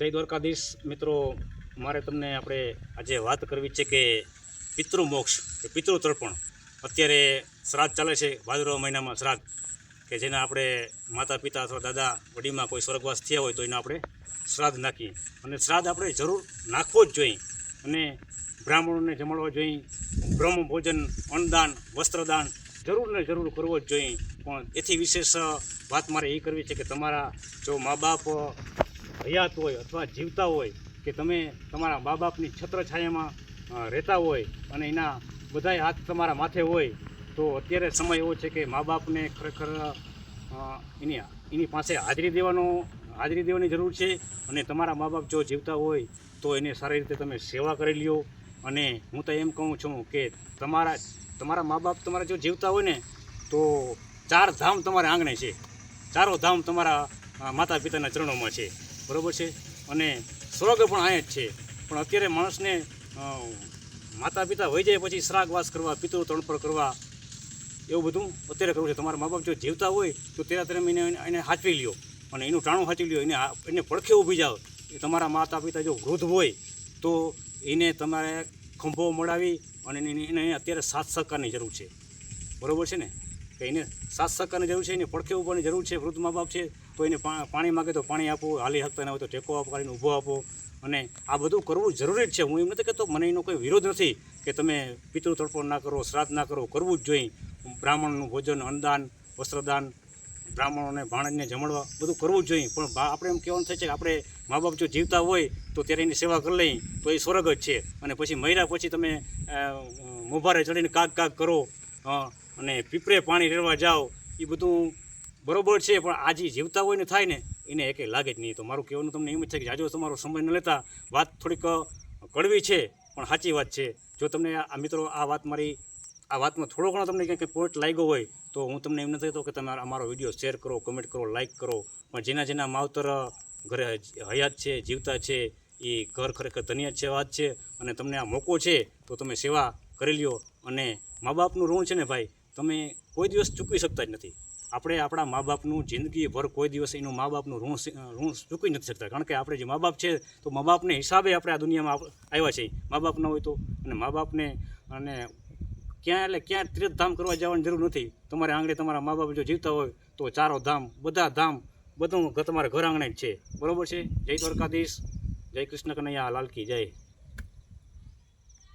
જય દ્વારકાધીશ. મિત્રો, મારે તમને આપણે આજે વાત કરવી છે કે પિતૃ મોક્ષ કે પિતૃ તર્પણ અત્યારે શ્રાદ્ધ ચાલે છે, ભાદરવા મહિનામાં શ્રાદ્ધ, કે જેના આપણે માતા પિતા અથવા દાદા વડીમાં કોઈ સ્વર્ગવાસ થયા હોય તો એના આપણે શ્રાદ્ધ નાખીએ. અને શ્રાદ્ધ આપણે જરૂર નાખવો જ જોઈએ. અને બ્રાહ્મણોને જમાડવા જોઈએ. બ્રહ્મ ભોજન, અન્નદાન, વસ્ત્રદાન જરૂર ને જરૂર કરવો જ જોઈએ. પણ એથી વિશેષ વાત મારે એ કરવી છે કે તમારા જો મા બાપ હયાત હોય અથવા જીવતા હોય કે તમે તમારા મા બાપની છત્રછાયામાં રહેતા હોય અને એના બધાય હાથ તમારા માથે હોય, તો અત્યારે સમય એવો છે કે મા બાપને ખરેખર એની એની પાસે હાજરી દેવાનો, હાજરી દેવાની જરૂર છે અને તમારા મા બાપ જો જીવતા હોય, તો એને સારી રીતે તમે સેવા કરી લ્યો. અને હું તો એમ કહું છું કે તમારા તમારા મા બાપ તમારા જો જીવતા હોય ને, તો ચાર ધામ તમારા આંગણે છે. ચારો ધામ તમારા માતા પિતાના ચરણોમાં છે. બરોબર છે? અને સ્વર્ગ પણ અહીંયા જ છે. પણ અત્યારે માણસને માતા પિતા હોઈ જાય પછી શ્રાગવાસ કરવા, પિતૃ તણપર કરવા, એવું બધું અત્યારે કરવું છે. તમારા મા બાપ જો જીવતા હોય, તો તેરા તેરા એને એને હાચવી લ્યો. અને એનું ટાણું હાચવી લ્યો. એને એને પડખે ઊભી જાઓ. એ તમારા માતા પિતા જો વૃદ્ધ હોય, તો એને તમારે ખંભો મળાવી અને એને એને અત્યારે સાથ સહકારની જરૂર છે. બરાબર છે ને? કે એને સાથ સહકારની જરૂર છે, એને પડખે ઊભવાની જરૂર છે, વૃદ્ધ મા બાપ છે, તો એને પાણી માગે તો પાણી આપો, હાલી હકતા ના હોય તો ટેકો આપો, કરીને ઊભો આપો. અને આ બધું કરવું જરૂરી જ છે. હું એમ નથી કહેતો, મને એનો કોઈ વિરોધ નથી કે તમે પિતૃ તર્પણ ના કરો, શ્રાદ્ધ ના કરો, કરવું જ જોઈએ. બ્રાહ્મણનું ભોજન, અન્નદાન, વસ્ત્રદાન, બ્રાહ્મણોને ભાણજને જમણવા બધું કરવું જ જોઈએ. પણ આપણે એમ કહેવાનું થાય છે કે આપણે મા બાપ જો જીવતા હોય, તો ત્યારે એની સેવા કરી લઈ તો એ સ્વર્ગ જ છે. અને પછી મહિલા પછી તમે મોભારે ચડીને કાગ કાગ કરો અને પીપરે પાણી રેડવા જાઓ એ બધું બરોબર છે, પણ આજે જીવતા હોય ને થાય ને, એને એકે લાગે જ નહીં. તો મારું કહેવાનું તમને એમ જ છે કે જાજો તમારો સમય ન લેતા, વાત થોડીક કડવી છે, પણ સાચી વાત છે. જો તમને આ મિત્રો, આ વાત મારી, આ વાતમાં થોડો ઘણો તમને ક્યાંક પોઈન્ટ લાગ્યો હોય, તો હું તમને એમ નથી કહેતો કે તમે અમારો વીડિયો શેર કરો, કમેન્ટ કરો લાઇક કરો, પણ જેના જેના માવતર ઘરે હયાત છે, જીવતા છે એ ઘર ખરેખર ધન્ય છે વાત છે, અને તમને આ મોકો છે, તો તમે સેવા કરી લ્યો. અને મા બાપનું ઋણ છે ને ભાઈ તમે કોઈ દિવસ ચૂકવી શકતા જ નથી. આપણે આપણા મા બાપનું જિંદગીભર કોઈ દિવસ એનું મા બાપનું ઋણ ઋણ ચૂકવી નથી શકતા. કારણ કે આપણે જે મા બાપ છે, તો મા બાપને હિસાબે આપણે આ દુનિયામાં આવ્યા છે મા બાપ ન હોય તો. અને મા બાપને, અને ક્યાં એટલે ક્યાં તીર્થધામ કરવા જવાની જરૂર નથી. તમારે આંગણે તમારા મા બાપ જો જીવતા હોય, તો ચારો ધામ, બધા ધામ, બધું તમારા ઘર આંગણે જ છે. બરાબર છે? જય દ્વારકાધીશ. જય કૃષ્ણ કનૈયા લાલકી જય.